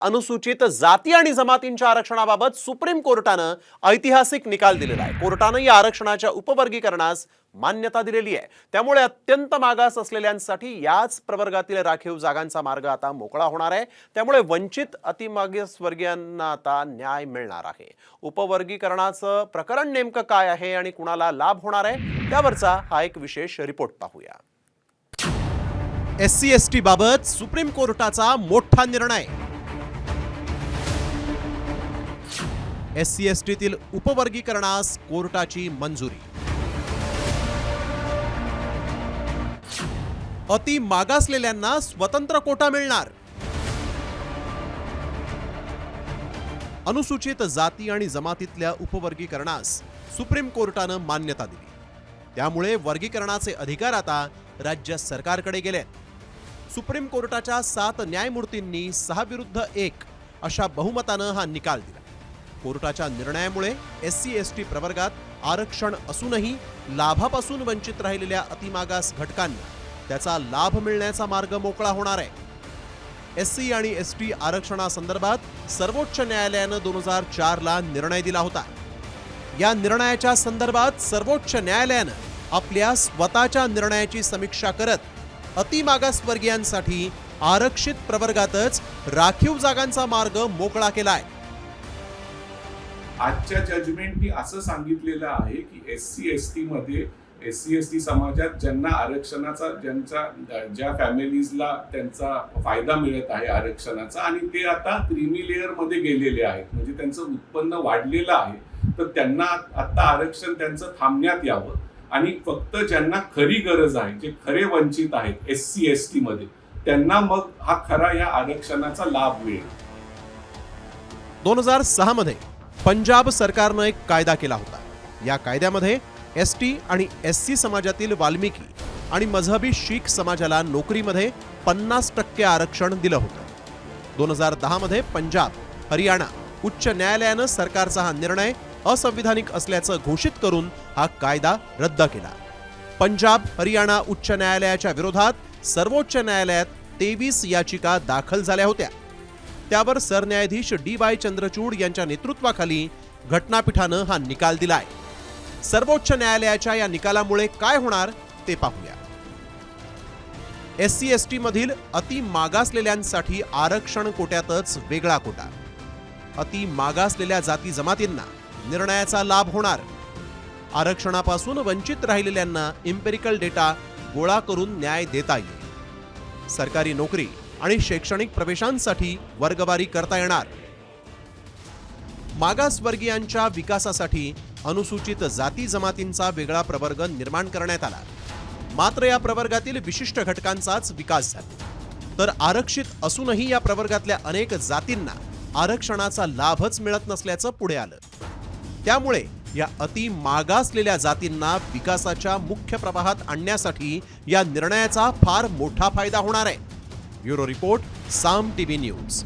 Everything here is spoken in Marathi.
अनुसूचित जाती आणि जमातींच्या आरक्षणाबाबत सुप्रीम कोर्टानं ऐतिहासिक निकाल दिलेला आहे. कोर्टानं या आरक्षणाच्या उपवर्गीकरणास मान्यता दिलेली आहे. त्यामुळे अत्यंत मागास असलेल्यांसाठी याच प्रवर्गातील राखीव जागांचा मार्ग आता मोकळा होणार आहे. त्यामुळे वंचित अतिमागासवर्गीयांना आता न्याय मिळणार आहे. उपवर्गीकरणाचं प्रकरण नेमकं काय आहे आणि कुणाला लाभ होणार आहे त्यावरचा हा एक विशेष रिपोर्ट पाहूया. एस सी एस टी बाबत सुप्रीम कोर्टाचा मोठा निर्णय. एस सी एस टीतील उपवर्गीकरणास कोर्टाची मंजुरी. अति मागासलेल्यांना स्वतंत्र कोटा मिळणार. अनुसूचित जाती आणि जमातीतल्या उपवर्गीकरणास सुप्रीम कोर्टानं मान्यता दिली. त्यामुळे वर्गीकरणाचे अधिकार आता राज्य सरकारकडे गेले सुप्रीम कोर्टाच्या सात न्यायमूर्तींनी सहा विरुद्ध एक अशा बहुमतानं हा निकाल दिला. कोर्टाच्या निर्णयामुळे एस सी एस टी प्रवर्गात आरक्षण असूनही लाभापासून वंचित राहिलेल्या अतिमागास घटकांना त्याचा लाभ मिळण्याचा मार्ग मोकळा होणार आहे. एस सी आणि एस टी आरक्षणासंदर्भात सर्वोच्च न्यायालयानं दोन हजार चारला निर्णय दिला होता. या निर्णयाच्या संदर्भात सर्वोच्च न्यायालयानं आपल्या स्वतःच्या निर्णयाची समीक्षा करत अतिमागासवर्गीयांसाठी आरक्षित प्रवर्गातच राखीव जागांचा मार्ग मोकळा केला आहे आजच्या जजमेंटनी असं सांगितलेलं आहे की एस सी एस टी मध्ये एस सी एस टी समाजात ज्यांना आरक्षणाचा ज्यांचा ज्या फॅमिलीजला त्यांचा फायदा मिळत आहे आरक्षणाचा आणि ते आता क्रिमी लेअरमध्ये गेलेले आहेत म्हणजे त्यांचं उत्पन्न वाढलेलं आहे तर त्यांना आता आरक्षण त्यांचं थांबण्यात यावं. आणि फक्त ज्यांना खरी गरज आहे जे खरे वंचित आहेत एस सी एस टी मध्ये त्यांना मग हा खरा या आरक्षणाचा लाभ मिळेल. दोन हजार सहा मध्ये पंजाब सरकारनं एक कायदा केला होता. या कायद्यामध्ये एस टी आणि एस सी समाजातील वाल्मिकी आणि मझहबी शीख समाजाला नोकरीमध्ये पन्नास टक्के आरक्षण दिलं होतं. दोन हजार दहामध्ये पंजाब हरियाणा उच्च न्यायालयानं सरकारचा हा निर्णय असंविधानिक असल्याचं घोषित करून हा कायदा रद्द केला. पंजाब हरियाणा उच्च न्यायालयाच्या विरोधात सर्वोच्च न्यायालयात तेवीस याचिका दाखल झाल्या होत्या. त्यावर सरन्यायाधीश डी वाय चंद्रचूड यांच्या नेतृत्वाखाली घटनापीठानं हा निकाल दिलाय. सर्वोच्च न्यायालयाच्या या निकालामुळे काय होणार ते पाहूया. एस सी एस टी मधील अति मागासलेल्यांसाठी आरक्षण कोट्यातच वेगळा कोटा. अति मागासलेल्या जाती जमातींना निर्णयाचा लाभ होणार. आरक्षणापासून वंचित राहिलेल्यांना इम्पेरिकल डेटा गोळा करून न्याय देता येईल. सरकारी नोकरी आणि शैक्षणिक प्रवेशांसाठी वर्गवारी करता येणार. मागासवर्गीयांच्या विकासासाठी अनुसूचित जाती जमातींचा वेगळा प्रवर्ग निर्माण करण्यात आला. मात्र या प्रवर्गातील विशिष्ट घटकांचाच विकास झाला. तर आरक्षित असूनही या प्रवर्गातल्या अनेक जातींना आरक्षणाचा लाभच मिळत नसल्याचं पुढे आलं. त्यामुळे या अति मागासलेल्या जातींना विकासाच्या मुख्य प्रवाहात आणण्यासाठी या निर्णयाचा फार मोठा फायदा होणार आहे. bureau report Saam TV news